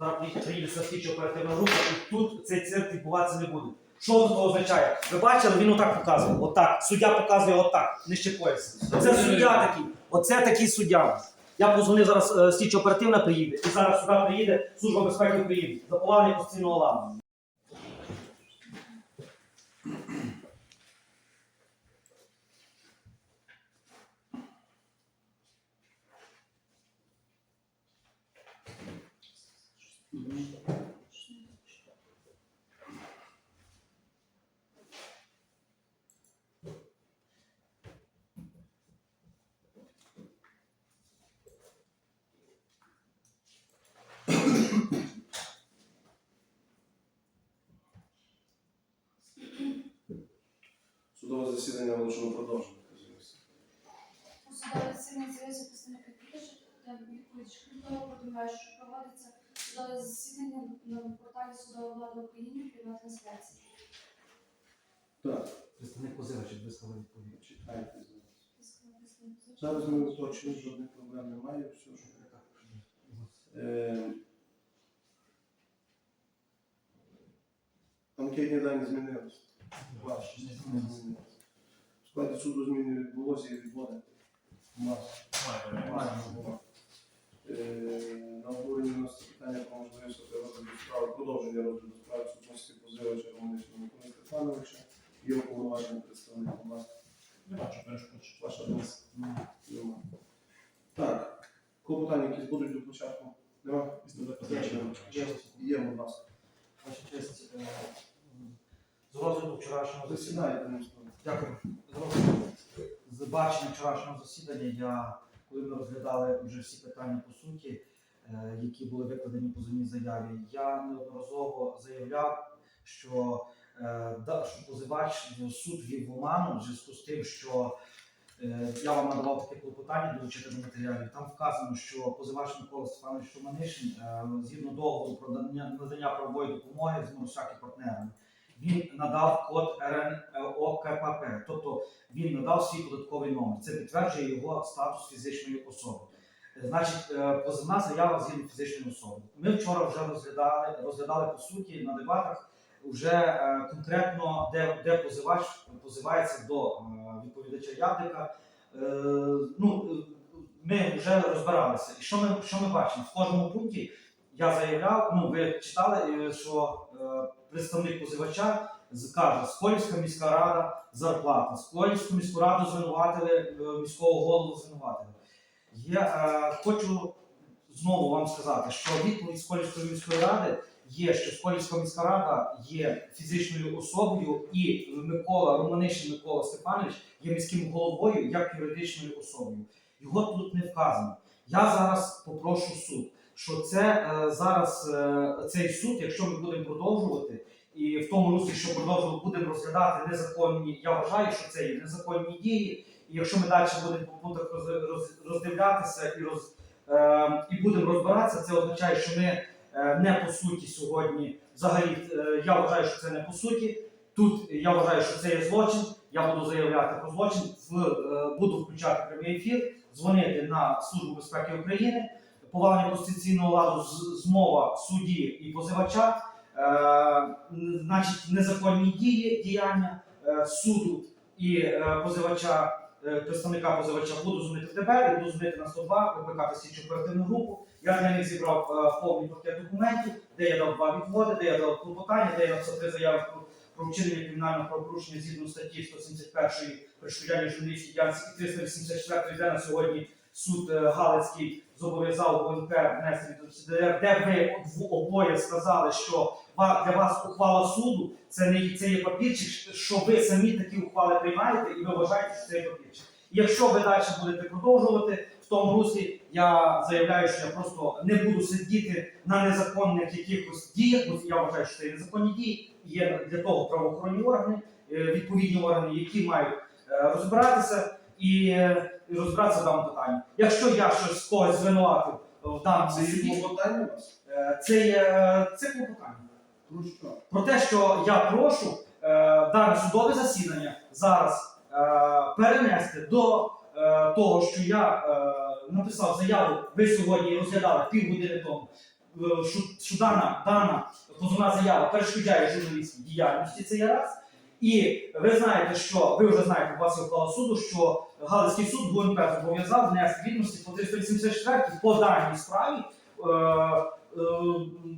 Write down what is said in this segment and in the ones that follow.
Приїде- приїде слідчо оперативна група, і тут цей цирк відбуватися не буде. Що це означає? Ви бачили, він отак показує. Отак. Суддя показує отак, нижче пояс. Це суддя такий. Оце такий суддя. Я позвонив зараз е, слідчо оперативна приїде, і зараз сюди приїде Служба безпеки України Заповнення постійного конституційного ладу. Судове засідання оголошено продовжено. Судове засідання з'явився представник Капітежа та відповідь Шкрипова повідомляє, що проводиться судове засідання на порталі судової влади України в прямій трансляції. Так, Представник позивача висловив відповідь. читайте. Зараз ми уточнимо, жодних проблем немає. Все, що Е, Анкетні дані змінилися. Ваші змінилися. Складі суду зміни відбулося і відводити. У нас Е, На обговоренні нас питання про можливість розгляду справи, продовження розгляду справи сутності позивача Романичного Миколи Степановича і уповноважений представник у нас. Ваша думка? Нема. Так, клопотання якісь будуть до початку? Нема? Після запозичення. Є, є, будь ласка. Ваша честь, е, з розгляду вчорашнього засідання. Засідайте, не встане. Дякую. З розгляду з бачення вчорашнього засідання я, коли ми розглядали вже всі питання по суті, е, які були викладені в позовній заяві, я неодноразово заявляв, що, е, що позивач ну, суд вів в оману в зв'язку з тим, що е, я вам надавав таке клопотання долучити до матеріалів. Там вказано, що позивач Микола Степанович Шуманишин е, згідно договору про надання, правової допомоги з Моросяки партнерами, він надав код РНОКПП, тобто він надав свій податковий номер. Це підтверджує його статус фізичної особи. Е, Значить, е, позивна заява згідно фізичної особи. Ми вчора вже розглядали, розглядали по суті на дебатах вже е, конкретно, де, де позивач позивається до відповідача Явдика. Ну, ми вже розбиралися. І що ми, що ми бачимо? В кожному пункті я заявляв, ну ви читали, е, що е, представник позивача каже, Сколівська міська рада зарплата, Сколівську міську раду звинуватили, е, міського голову звинуватили. Я хочу знову вам сказати, що відповідь Сколівської міської ради є, що Сколівська міська рада є фізичною особою, і Микола Романишин Микола Степанович є міським головою як юридичною особою. Його тут не вказано. Я зараз попрошу суд, що це е, зараз е, цей суд, якщо ми будемо продовжувати, і в тому руслі, що продовжувати будемо розглядати незаконні, я вважаю, що це є незаконні дії. І якщо ми далі будемо по пунктах роз, роз, роздивлятися і роз е, і будемо розбиратися, це означає, що ми не по суті сьогодні. Взагалі, я вважаю, що це не по суті. Тут я вважаю, що це є злочин. Я буду заявляти про злочин, буду включати прямий ефір, дзвонити на Службу безпеки України, повалення конституційного ладу, змова судді і позивача, е, значить, незаконні дії, діяння е, суду і е, позивача, представника позивача буду дзвонити в і буду дзвонити на 102, викликати слідчу оперативну групу. Я для них зібрав е, повний пакет документів, де я дав два відводи, де я дав клопотання, де я написав три заяви про, про вчинення кримінального правопорушення згідно статті 171 перешкоджання журналістській діяльності і 384 де на сьогодні суд е, Галицький зобов'язав ГУНП внести від ДР, де ви обоє сказали, що для вас ухвала суду це не це є папірчик, що ви самі такі ухвали приймаєте, і ви вважаєте, що це є папірчик. Якщо ви далі будете продовжувати в тому руслі, я заявляю, що я просто не буду сидіти на незаконних якихось діях, бо я вважаю, що це є незаконні дії. Є для того правоохоронні органи, е, відповідні органи, які мають е, розбиратися і, і розбиратися в даному питанні. Якщо я щось когось звинуватив в даному Це є суді, клопотання у вас? е, це є е, це клопотання Про що? про те, що я прошу е, дане судове засідання зараз е, перенести до е, того, що я е, написав заяву, ви сьогодні розглядали півгодини тому. е, що, що дана, дана позовна заява перешкоджає журналістській діяльності, це є раз. І ви знаєте, що ви вже знаєте, у вас є ухвала суду, що Галицький суд ГУНП зобов'язав внести відомості по 384 по даній справі е,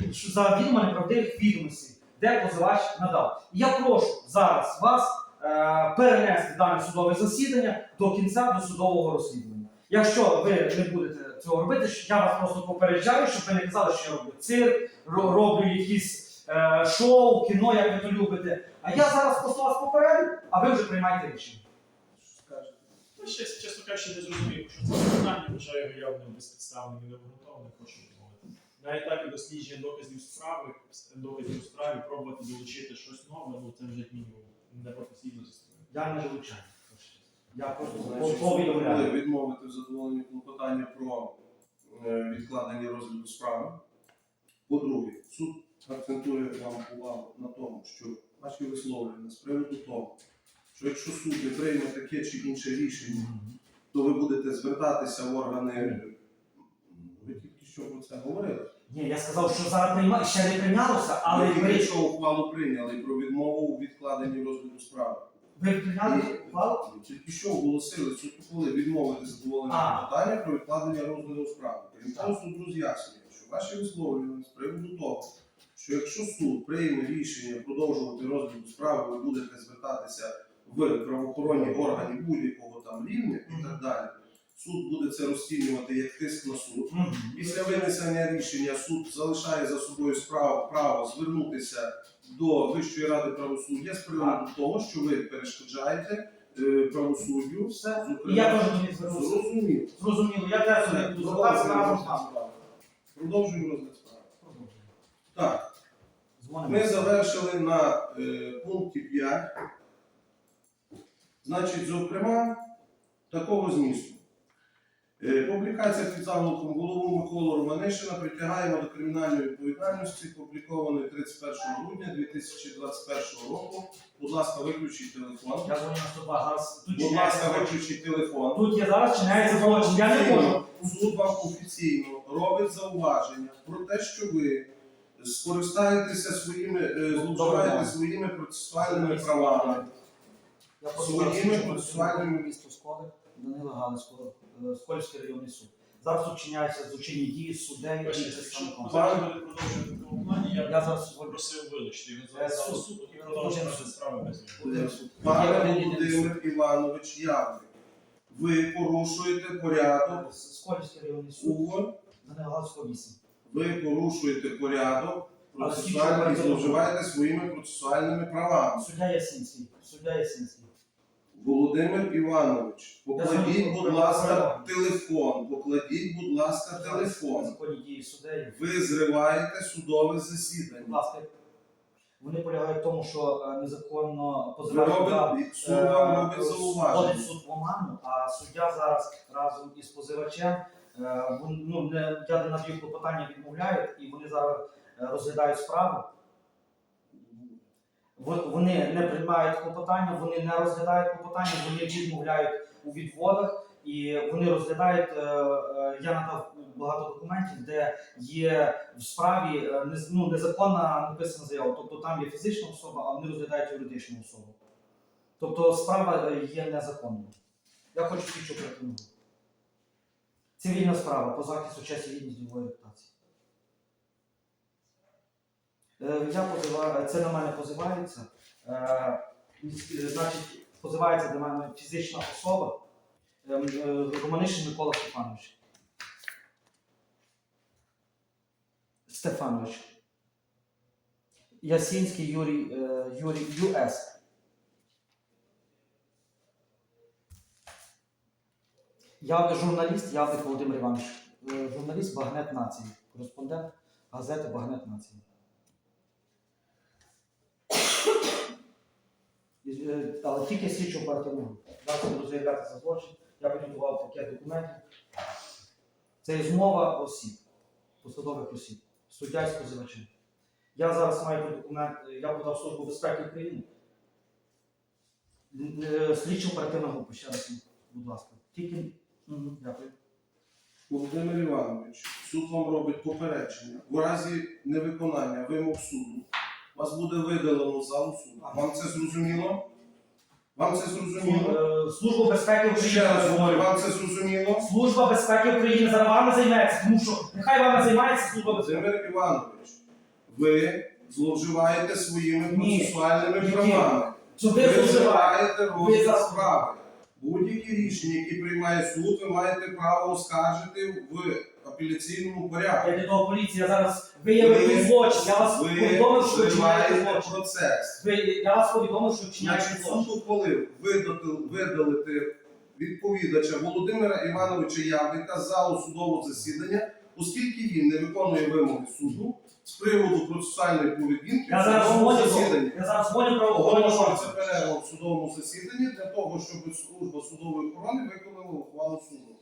е, за відомо неправдивих відомостей, де позивач надав. Я прошу зараз вас е, перенести дане судове засідання до кінця досудового розслідування. Якщо ви не будете цього робити, я вас просто попереджаю, щоб ви не казали, що я роблю цирк, роблю якісь шоу, кіно, як ви то любите. А я зараз просто вас попередив, а ви вже приймайте рішення. Ну, ще, чесно кажучи, не зрозумів, що це питання вважаю його явним безпідставним і необґрунтованим, хочу відмовити. На етапі дослідження доказів справи, доказів у справі, пробувати долучити щось нове, ну це вже як мінімум непрофесійно зі сторони. Я не долучаю. Я просто повідомляю. відмовити в задоволенні клопотання про е, відкладення розгляду справи. По-друге, суд акцентує вам увагу на тому, що ваші висловлення з приводу того, що якщо суд не прийме таке чи інше рішення, то ви будете звертатися в органи. Ви тільки що про це говорили. Ні, я сказав, що зараз прийма... ще не прийнялося, але ви ви, тільки що ухвалу прийняли про відмову у відкладенні розгляду справи. ви прийняли ухвалу? Тільки що оголосили суд ухвали відмовити задоволення А. питання про відкладення розгляду справи. Крім того, суд роз'яснює, що ваші висловлювання з приводу того, що якщо суд прийме рішення продовжувати розгляд справи, ви будете звертатися в правоохоронні органи будь-якого там рівня і так далі. Суд буде це розцінювати як тиск на суд. Після винесення рішення суд залишає за собою справу право звернутися до Вищої ради правосуддя з приводу того, що ви перешкоджаєте е, правосуддю. Все. Я теж звернувся. Зрозуміло. Зрозуміло, я теж буду звертатися разом з вами. Продовжуємо розгляд справи. Так. Ми завершили на е, пункті 5. Значить, зокрема, такого змісту. Е, Публікація під заголовком голову Миколу Романишина притягаємо до кримінальної відповідальності, публікованої 31 грудня 2021 року. Будь ласка, виключіть телефон. Я дзвоню на 102. Зараз тут Будь чиняється ласка, злочин. виключіть телефон. Тут я зараз чиняється злочин. Я не можу. Суд вам офіційно робить зауваження про те, що ви скористаєтеся своїми, е, зловживаєте своїми процесуальними правами. Я Своїми процесуальними- місто Сколи, Данила Галицького, е, Скольський районний суд. Зараз тут злочинні дії суддею і представником. Зараз продовжувати я, Я зараз попросив вилучити його Е, з суд. і продовжити розгляд справи без суд. Пане суд. Володимир Іванович Явник, ви порушуєте порядок Скольський районний суд, у Данила Галицького 8. Ви порушуєте порядок процесуальний і зловживаєте своїми процесуальними правами. Суддя Ясінський. Суддя Ясінський. Володимир Іванович, покладіть, будь ласка, телефон. Покладіть, будь ласка, телефон. Ви зриваєте судове засідання. Вони полягають в тому, що е, незаконно робите, суд вам е, робить зауваження. суд в оману, а суддя зараз разом із позивачем, е, ну, не, я на їх клопотання відмовляють, і вони зараз е, розглядають справу. Вони не приймають клопотання, вони не розглядають клопотання, вони відмовляють у відводах, і вони розглядають. е, е, Я надав багато документів, де є в справі е, ну, незаконна написана заява. Тобто там є фізична особа, а вони розглядають юридичну особу. Тобто справа е, є незаконною. Я хочу оперативну групу. Цивільна справа по захисту честі гідності ділової репутації. Е, Я позиваю, це на мене позивається. Е, е, Значить, позивається до мене фізична особа е, Романишин Микола Стефанович. Стефанович. Ясінський Юрій, е, Юрій ЮС. Я журналіст, Явник Володимир Іванович. Е, Журналіст Багнет Нації. Кореспондент газети Багнет Нації. Е, Але тільки слідчу групу. Зараз буду заявляти за злочин. Я підготував пакет документів. Це змова осіб, посадових осіб, суддя і позивачем. Я зараз маю документ, е, я подав Службу безпеки України. Слідчу оперативну групу, ще раз, будь ласка. Тільки. Мгм, Дякую. Володимир Іванович, суд вам робить попередження. В разі невиконання вимог суду вас буде видалено з залу суду. Вам це зрозуміло? Вам це зрозуміло? Е, Служба безпеки України Ще раз говорю, вам це зрозуміло? Служба безпеки України зараз вами займеться, тому що нехай вами займається служба безпеки. Володимир Іванович, ви зловживаєте своїми Ні. процесуальними Ні. правами. Що Ви ви зловживаєте? вживаєте Ви розгляд зараз- справи. Будь-які рішення, які приймає суд, ви маєте право оскаржити в апеляційному порядку. Я не до поліції, я зараз виявив Ви- тут злочин. Я вас повідомив, що ви вчиняєте злочин. процес. Ви, я вас повідомив, що вчиняєте Значить, злочин. суд ухвалив видати, видалити відповідача Володимира Івановича Явника з залу судового засідання, оскільки він не виконує вимоги суду з приводу процесуальної поведінки Я в зараз судовому дзвоню, засіданні. я зараз дзвоню правоохоронні Оголошується перерва в судовому засіданні для того, щоб служба судової охорони виконала ухвалу суду.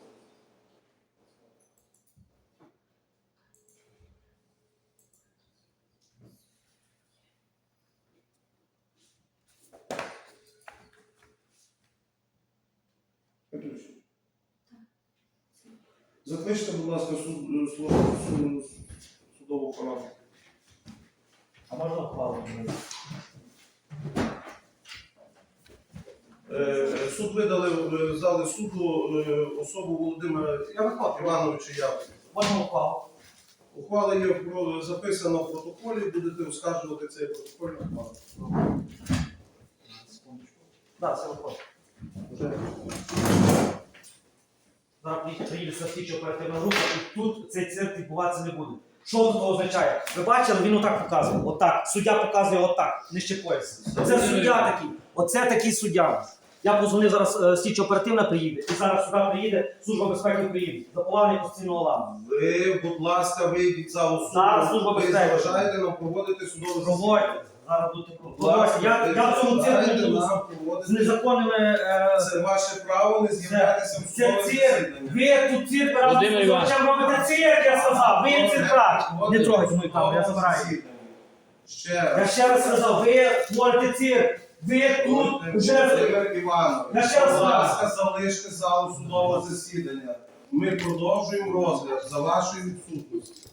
Закличте, будь ласка, суд, е, службу суду- судову охорону. Можна ухвалу? Е, Суд видалив е, зали суду е, особу Володимира Я виходжу. Івановича Явки. Можна ухвалу. Ухвала є записана в протоколі, будете оскаржувати цей протокол. ухвалу. Так, це виходить. Зараз приїде- приїде слідчо оперативна група, і тут цей цирк відбуватися не буде. Що це означає? Ви бачили, він отак показує. Отак. Суддя показує отак, нижче пояса. Це суддя такий. Оце такий суддя. Я позвонив зараз е, слідчо оперативна приїде, і зараз сюди приїде Служба безпеки України за постійного ламу. Ви, будь ласка, вийдіть за особу. Зараз Служба безпеки. Ви безпеки. нам проводити судове засідання. Проводьте. Зараз будете Будь Я, я в цьому цирку не з незаконними. е, Це ваше право не з'являтися в це цирк. засідання. Ви тут цирк разом Володимир з Іванович. Робите цирк, я сказав. Ви циркач. Не трогайте мою камеру, я забираю. Ще Я раз. ще раз сказав, ви творите цирк. Ви тут вже. Володимир Іванович, Я ще раз будь ласка, залиште залу судового засідання. Ми продовжуємо розгляд за вашою відсутністю.